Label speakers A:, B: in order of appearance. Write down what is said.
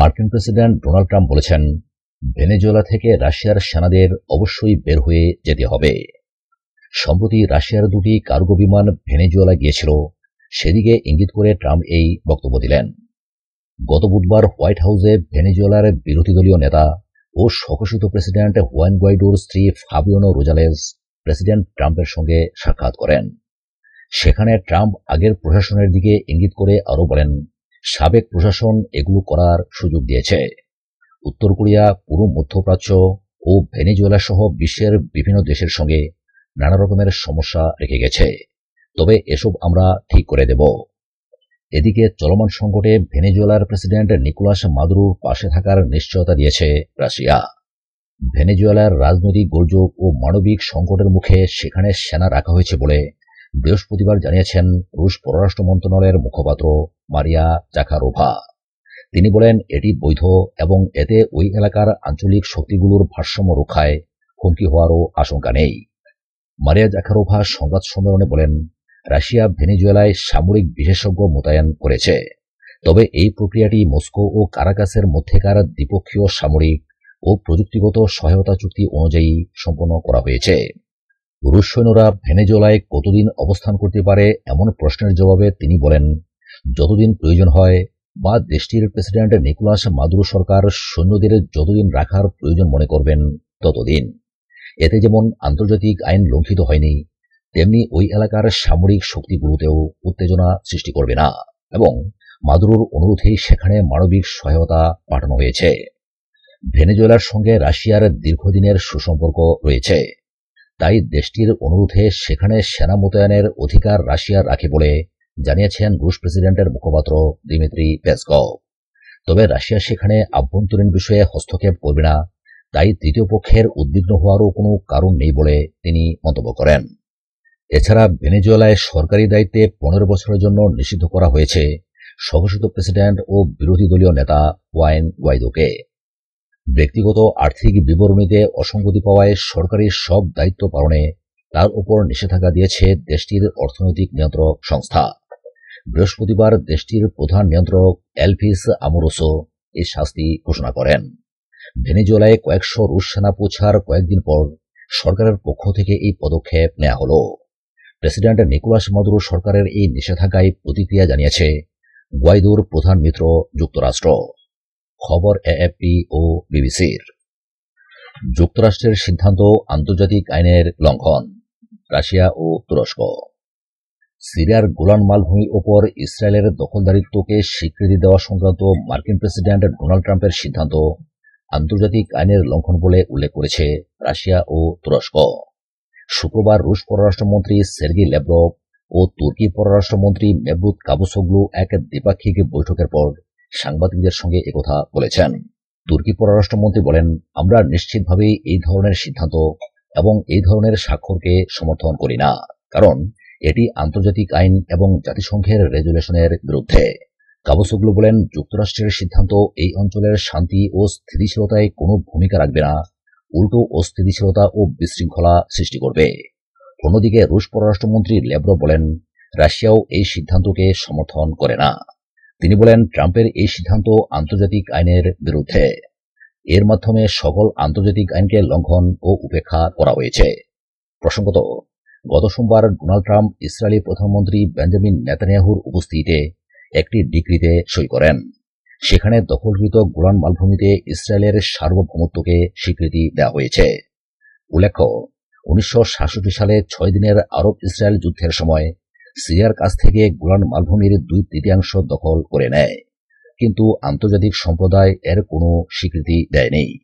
A: মার্কিন president Donald Trump বলেছেন, Venezuela থেকে রাশিয়ার সেনাদের অবশ্যই বের হয়ে যেতে হবে। সম্প্রতি রাশিয়ার দুটি কার্গো বিমান ভেনেজুয়েলা গিয়েছিল, সেদিকে ইঙ্গিত করে ট্রাম্প এই বক্তব্য দিলেন। গত বুধবার হোয়াইট হাউসে ভেনেজুয়েলার বিরোধী দলীয় নেতা ও স্বঘোষিত প্রেসিডেন্ট হুয়ান গুয়াইডোর স্ত্রী ফাবিওনো রোজালেস প্রেসিডেন্ট ট্রাম্পের সঙ্গে সাক্ষাৎ করেন। সেখানে ট্রাম্প আগের প্রশাসনের দিকে ইঙ্গিত করে আরও বলেন সাবেক প্রশাসন এগুলো করার সুযোগ দিয়েছে। উত্তর কোরিয়া পুরো মধ্যপ্রাচ্য ও ভেনেজুয়েলা সহ বিশ্বের বিভিন্ন দেশের সঙ্গে নানা রকমের সমস্যা রেখে গেছে। তবে এসব আমরা ঠিক করে দেব। এদিকে চলমান সংকটে ভেনেজুয়েলার প্রেসিডেন্ট নিকোলাস মাদুরোর পাশে থাকার নিশ্চয়তা দিয়েছে রাশিয়া। ভেনেজুয়েলার রাজনৈতিক গোলযোগ ও মানবিক সংকটের মুখে সেখানে সেনা রাখা হয়েছে বলে বৃহস্পতিবার জানিয়েছেন রুশ পররাষ্ট্র মন্ত্রণালয়ের মুখপাত্র মারিয়া জাখারোভা তিনি বলেন, এটি বৈধ এবং এতে ওই এলাকার আঞ্চলিক শক্তিগুলোর ভারসাম্য রক্ষায় হুমকি হওয়ারও আশঙ্কা নেই। মারিয়া জাখারোভা সংবাদ সম্মেলনে বলেন, রাশিয়া ভেনেজুয়েলায় সামরিক বিশেষজ্ঞ মোতায়েন করেছে। তবে এই প্রক্রিয়াটি মস্কো ও কারাকাসের মধ্যেকার দ্বিপক্ষীয় সামরিক ও প্রযুক্তিগত সহায়তা চুক্তি অনুযায়ী সম্পন্ন করা হয়েছে। রুশ সৈন্যরা ভেনেজুয়েলায় কতদিন অবস্থান করতে পারে এমন প্রশ্নের জবাবে তিনি বলেন যতদিন প্রয়োজন হয়, বা দেশটির প্রেসিডেন্ট নিকোলাস মাদুরো সরকার সৈন্যদের যতদিন রাখার প্রয়োজন মনে করবেন, ততদিন। এতে যেমন আন্তর্জাতিক আইন লঙ্ঘিত হয়নি, তেমনি ওই এলাকার সামরিক শক্তিগুলোতেও উত্তেজনা সৃষ্টি করবে না এবং মাদুরোর অনুরোধেই সেখানে মানবিক সহায়তা পাঠানো হয়েছে। ভেনেজুয়েলার সঙ্গে রাশিয়ার দীর্ঘদিনের সুসম্পর্ক রয়েছে, তাই দেশটির অনুরোধে সেখানে সেনা মোতায়েনের অধিকার রাশিয়া রাখে বলে জানিয়েছেন রুশ প্রেসিডেন্টের মুখপাত্র দিমিত্রি পেসকভ তবে রাশিয়া সেখানে আভ্যন্তরীণ বিষয়ে হস্তক্ষেপ করবে না, তাই তৃতীয় পক্ষের উদ্বিগ্ন হওয়ারও কোনো কারণ নেই বলে তিনি মন্তব্য করেন। এছাড়া ভেনেজুয়েলায় সরকারি দায়িত্বে পনেরো বছরের জন্য নিষিদ্ধ করা হয়েছে স্বঘোষিত প্রেসিডেন্ট ও বিরোধী দলীয় নেতা ওয়াইন ওয়াইদোকে। ব্যক্তিগত আর্থিক বিবরণীতে অসঙ্গতি পাওয়ায় সরকারি সব দায়িত্ব পালনে তার উপর নিষেধাজ্ঞা দিয়েছে দেশটির অর্থনৈতিক নিয়ন্ত্রক সংস্থা। বৃহস্পতিবার দেশটির প্রধান নিয়ন্ত্রক এলভিস আমোরোসো এই শাস্তি ঘোষণা করেন। ভেনেজুয়েলায় কয়েকশো রুশ সেনা পৌঁছার কয়েকদিন পর সরকারের পক্ষ থেকে এই পদক্ষেপ নেওয়া হল। প্রেসিডেন্ট নিকোলাস মাদুরো সরকারের এই নিষেধাজ্ঞায় প্রতিক্রিয়া জানিয়েছে গোয়াইদোর প্রধান মিত্র যুক্তরাষ্ট্র। খবর এএফপি ও বিবিসির। যুক্তরাষ্ট্রের সিদ্ধান্ত আন্তর্জাতিক আইনের লঙ্ঘন, রাশিয়া ও তুরস্ক। সিরিয়ার গোলান মালভূমির ওপর ইসরায়েলের দখলদারিত্বকে স্বীকৃতি দেওয়া সংক্রান্ত মার্কিন প্রেসিডেন্ট ডোনাল্ড ট্রাম্পের সিদ্ধান্ত আন্তর্জাতিক আইনের লঙ্ঘন বলে উল্লেখ করেছে রাশিয়া ও তুরস্ক। শুক্রবার রুশ পররাষ্ট্রমন্ত্রী সের্গি লেব্রভ ও তুর্কি পররাষ্ট্রমন্ত্রী মেবরুত কাবুসোগলু এক দ্বিপাক্ষিক বৈঠকের পর সাংবাদিকদের সঙ্গে একথা বলেছেন। তুর্কি পররাষ্ট্রমন্ত্রী বলেন, আমরা নিশ্চিতভাবেই এই ধরনের সিদ্ধান্ত এবং এই ধরনের স্বাক্ষরকে সমর্থন করি না। কারণ এটি আন্তর্জাতিক আইন এবং জাতিসংঘের রেজুলেশনের বিরুদ্ধে। কাবুসোগলু বলেন, যুক্তরাষ্ট্রের সিদ্ধান্ত এই অঞ্চলের শান্তি ও স্থিতিশীলতায় কোনো ভূমিকা রাখবে না। উল্টো অস্থিতিশীলতা ও বিশৃঙ্খলা সৃষ্টি করবে। অন্যদিকে রুশ পররাষ্ট্রমন্ত্রী লেব্রো বলেন, রাশিয়াও এই সিদ্ধান্তকে সমর্থন করে না। তিনি বলেন, ট্রাম্পের এই সিদ্ধান্ত আন্তর্জাতিক আইনের বিরুদ্ধে। এর মাধ্যমে সকল আন্তর্জাতিক আইনকে লঙ্ঘন ও উপেক্ষা করা হয়েছে। প্রসঙ্গত গত সোমবার ডোনাল্ড ট্রাম্প ইসরায়েলি প্রধানমন্ত্রী বেঞ্জামিন নেতানিয়াহুর উপস্থিতিতে একটি ডিগ্রিতে সই করেন। সেখানে দখলকৃত গোলান মালভূমিতে ইসরায়েলের সার্বভৌমত্বকে স্বীকৃতি দেওয়া হয়েছে। উল্লেখ্য, উনিশশো সাতষট্টি সালে ছয় দিনের আরব ইসরায়েল যুদ্ধের সময় সিরিয়ার কাছ থেকে গোলান মালভূমির দুই তৃতীয়াংশ দখল করে নেয়। কিন্তু আন্তর্জাতিক সম্প্রদায় এর কোনো স্বীকৃতি দেয়নি।